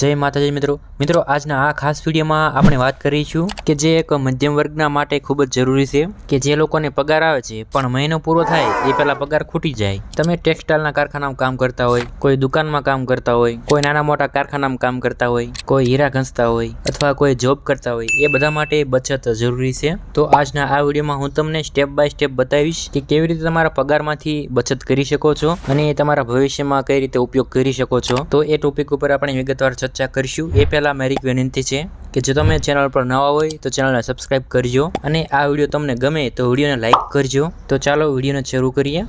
જય માતાજી મિત્રો. મિત્રો, આજના આ ખાસ વિડીયોમાં આપણે વાત કરીશું કે જે એક મધ્યમ વર્ગના માટે ખૂબ જ જરૂરી છે કે જે લોકોને પગાર આવે છે, પણ મહિનો પૂરો થાય, એ પહેલાં પગાર ખૂટી જાય. તમે ટેક્સટાઇલના કારખાનામાં કામ કરતા હોય, કોઈ દુકાનમાં કામ કરતા હોય, કોઈ નાના મોટા કારખાનામાં કામ કરતા હોય, કોઈ હીરા ઘસતા હોય અથવા કોઈ જોબ કરતા હોય, એ બધા માટે બચત જરૂરી છે. તો આજના આ વિડીયોમાં હું તમને સ્ટેપ બાય સ્ટેપ બતાવીશ કે કેવી રીતે તમારા પગારમાંથી બચત કરી શકો છો અને તમારા ભવિષ્યમાં કઈ રીતે ઉપયોગ કરી શકો છો. તો એ ટોપિક ઉપર આપણે વિગતવાર ચર્ચા કરીશું. એ પહેલાં મારી વિનંતી છે કે જો તમે ચેનલ પર નવા હોય તો ચેનલને સબસ્ક્રાઈબ કરજો અને આ વીડિયો તમને ગમે તો વિડીયોને લાઇક કરજો. તો ચાલો વિડીયોને શરૂ કરીએ.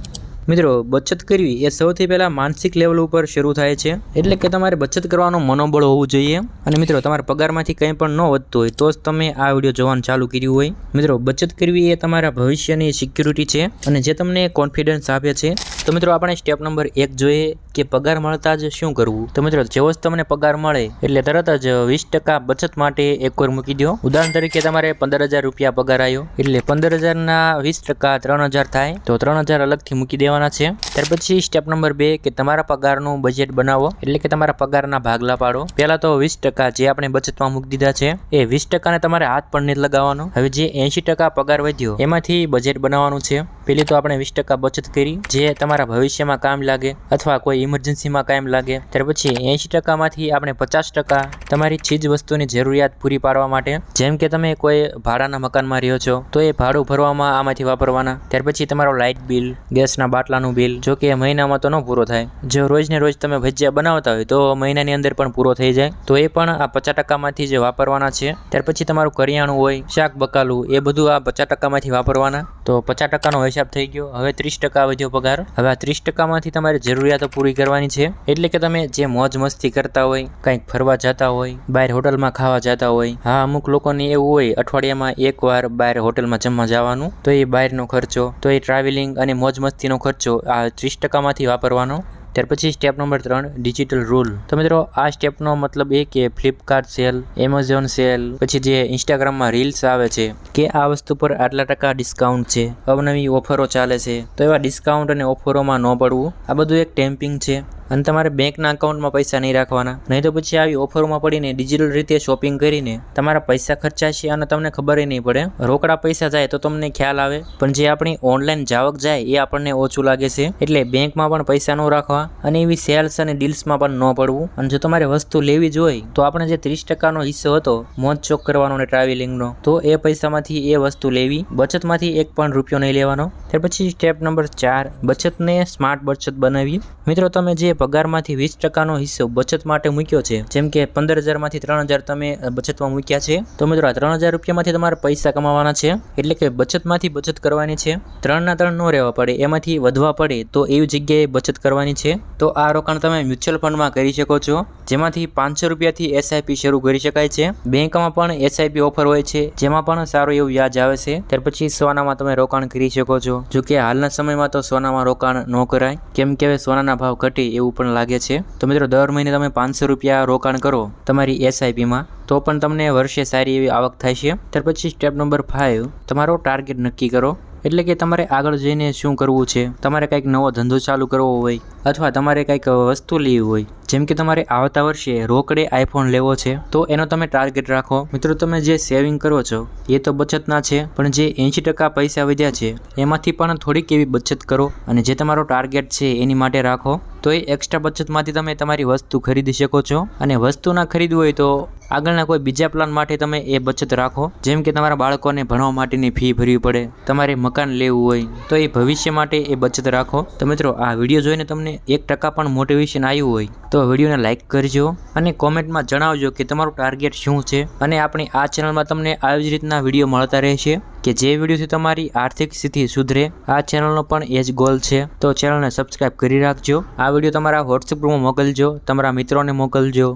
મિત્રો, બચત કરવી એ સૌથી પહેલાં માનસિક લેવલ ઉપર શરૂ થાય છે. એટલે કે તમારે બચત કરવાનું મનોબળ હોવું જોઈએ. અને મિત્રો, તમારા પગારમાંથી કંઈ પણ ન વધતું હોય તો જ તમે આ વીડિયો જોવાનું ચાલુ કર્યું હોય. મિત્રો, બચત કરવી એ તમારા ભવિષ્યની સિક્યુરિટી છે અને જે તમને કોન્ફિડન્સ આપે છે. તો મિત્રો, આપણે સ્ટેપ નંબર એક જોઈએ કે પગાર મળતા જ શું કરવું. તો મિત્રો જેવો જ તમને પગાર મળે એટલે તરત જ વીસ ટકા બચત માટે એક વાર મૂકી દો. ઉદાહરણ તરીકે તમારે પંદર હજાર રૂપિયા પગાર આવ્યો એટલે પંદર હજારના વીસ ટકા ત્રણ હજાર થાય. તો ત્રણ હજાર અલગથી મૂકી દેવાના છે. ત્યાર પછી સ્ટેપ નંબર બે કે તમારા પગારનું બજેટ બનાવો. એટલે કે તમારા પગારના ભાગલા પાડો. પહેલા તો વીસ ટકા જે આપણે બચતમાં મૂકી દીધા છે, એ વીસ ટકાને તમારે હાથ પણ નથી લગાવવાનો. હવે જે એંશી ટકા પગાર વધ્યો, એમાંથી બજેટ બનાવવાનું છે. પેલી તો આપણે વીસ ટકા બચત કરી, જે તમારા ભવિષ્યમાં કામ લાગે અથવા કોઈ ઇમરજન્સીમાં કામ લાગે. ત્યાર પછી એંશી ટકામાંથી આપણે પચાસ ટકા તમારી ચીજ વસ્તુની જરૂરિયાત પૂરી પાડવા માટે. જેમ કે તમે કોઈ ભાડાના મકાનમાં રહ્યો છો, તો એ ભાડું ભરવામાં આમાંથી વાપરવાના. ત્યાર પછી તમારો લાઇટ બિલ, ગેસના બાટલાનું બિલ, જો કે મહિનામાં તો ન પૂરો થાય. જો રોજને રોજ તમે ભજીયા બનાવતા હોય તો મહિનાની અંદર પણ પૂરો થઈ જાય. તો એ પણ આ પચાસ ટકામાંથી જે વાપરવાના છે, ત્યાર પછી તમારું કરિયાણું હોય, શાક બકાલું, એ બધું આ પચાસ ટકામાંથી વાપરવાના. તો પચાસ ટકાનો હિસાબ થઈ ગયો. હવે ત્રીસ ટકા વધ્યો પગાર. હવે આ ત્રીસ ટકામાંથી તમારે જરૂરિયાતો પૂરી કરવાની છે. એટલે કે તમે જે મોજ મસ્તી કરતા હોય, કંઈક ફરવા જતા હોય, બહાર હોટલમાં ખાવા જતા હોય, હા, અમુક લોકોને એવું હોય, અઠવાડિયામાં એકવાર બહાર હોટલમાં જમવા જવાનું. તો એ બહારનો ખર્ચો, તો એ ટ્રાવેલિંગ અને મોજ મસ્તીનો ખર્ચો આ ત્રીસ ટકામાંથી વાપરવાનો. ત્યાર પછી સ્ટેપ નંબર ત્રણ ડિજિટલ રૂલ તો મિત્રો, આ સ્ટેપનો મતલબ એ કે ફ્લિપકાર્ટ સેલ એમેઝોન સેલ પછી જે ઇન્સ્ટાગ્રામમાં રીલ્સ આવે છે, કે આ વસ્તુ પર આટલા ટકા ડિસ્કાઉન્ટ છે, અવનવી ઓફરો ચાલે છે. તો એવા ડિસ્કાઉન્ટ અને ઓફરોમાં ન પડવું. આ બધું એક ટેમ્પિંગ છે. અને તમારે બેંકના અકાઉન્ટમાં પૈસા નહીં રાખવાના. નહીં તો પછી આવી ઓફરોમાં પડીને ડિજિટલ રીતે શોપિંગ કરીને તમારા પૈસા ખર્ચાશે અને તમને ખબર નહીં પડે. રોકડા પૈસા જાય તો તમને ખ્યાલ આવે. પણ જે આપણી ઓનલાઈન જાવક જાય એ આપણને ઓછું લાગે છે. એટલે બેંકમાં પણ પૈસા ન રાખવા અને એવી સેલ્સ અને ડીલ્સમાં પણ ન પડવું. અને જો તમારે વસ્તુ લેવી જ હોય તો આપણે જે ત્રીસ ટકાનો હિસ્સો હતો મોજ ચોક કરવાનો અને ટ્રાવેલિંગનો તો એ પૈસામાંથી એ વસ્તુ લેવી. બચતમાંથી એક પણ રૂપિયો નહીં લેવાનો. ત્યાર પછી સ્ટેપ નંબર ચાર, બચતને સ્માર્ટ બચત બનાવી મિત્રો, તમે જે પગારમાંથી વીસ ટકાનો હિસ્સો બચત માટે મૂક્યો છે. જેમ કે પંદર હજારમાંથી ત્રણ હજાર તમે બચતમાં મૂક્યા છે. તો મિત્રો, આ ત્રણ હજાર રૂપિયામાંથી તમારે પૈસા કમાવાના છે. એટલે કે બચતમાંથી બચત કરવાની છે. ત્રણના ત્રણ ન રહેવા પડે, એમાંથી વધવા પડે, તો એવી જગ્યાએ બચત કરવાની છે. તો આ રોકાણ તમે મ્યુચ્યુઅલ ફંડમાં કરી શકો છો. જેમાંથી પાંચસો રૂપિયાથી એસઆઈપી શરૂ કરી શકાય છે. બેંકમાં પણ એસઆઈપી ઓફર હોય છે. જેમાં પણ સારું એવું વ્યાજ આવે છે. ત્યાર પછી સોનામાં તમે રોકાણ કરી શકો છો. જો કે હાલના સમયમાં તો સોનામાં રોકાણ ન કરાય. કેમ કે હવે સોનાના ભાવ ઘટે એવું પણ લાગે છે. તો મિત્રો, દર મહિને તમે પાંચસો રૂપિયા રોકાણ કરો તમારી એસઆઈપીમાં તો પણ તમને વર્ષે સારી એવી આવક થાય છે ત્યાર પછી સ્ટેપ નંબર ફાઇવ તમારો ટાર્ગેટ નક્કી કરો. એટલે કે તમારે આગળ જઈને શું કરવું છે? તમારે કંઈક નવો ધંધો ચાલુ કરવો હોય, અથવા તમારે કંઈક વસ્તુ લેવી હોય જેમ કે તમારે આવતા વર્ષે રોકડે આઈફોન લેવો છે, તો એનો તમે ટાર્ગેટ રાખો. મિત્રો, તમે જે સેવિંગ કરો છો, એ તો બચતના છે, પણ જે એંશી ટકા પૈસા વધ્યા છે, એમાંથી પણ થોડીક એવી બચત કરો અને જે તમારો ટાર્ગેટ છે, એની માટે રાખો. તો એ એક્સ્ટ્રા બચતમાંથી તમે તમારી વસ્તુ ખરીદી શકો છો અને વસ્તુ ના ખરીદવું હોય તો આગળના કોઈ બીજા પ્લાન માટે તમે એ બચત રાખો. જેમ કે તમારા બાળકોને ભણવા માટેની ફી ભરવી પડે, તમારે મકાન લેવું હોય, તો એ ભવિષ્ય માટે એ બચત રાખો. તો મિત્રો, આ વીડિયો જોઈને તમને એક ટકા પણ મોટિવેશન આવ્યું હોય તો વિડીયોને લાઇક કરજો અને કોમેન્ટમાં જણાવજો કે તમારું ટાર્ગેટ શું છે અને આપણી આ ચેનલમાં તમને આવી જ રીતના વીડિયો મળતા રહેશે કે જે વિડીયોથી તમારી આર્થિક સ્થિતિ સુધરે, આ ચેનલનો પણ એ જ ગોલ છે. તો ચેનલને સબસ્ક્રાઇબ કરી રાખજો. આ વીડિયો તમારા વોટ્સએપ ગ્રુપમાં મોકલજો, તમારા મિત્રોને મોકલજો.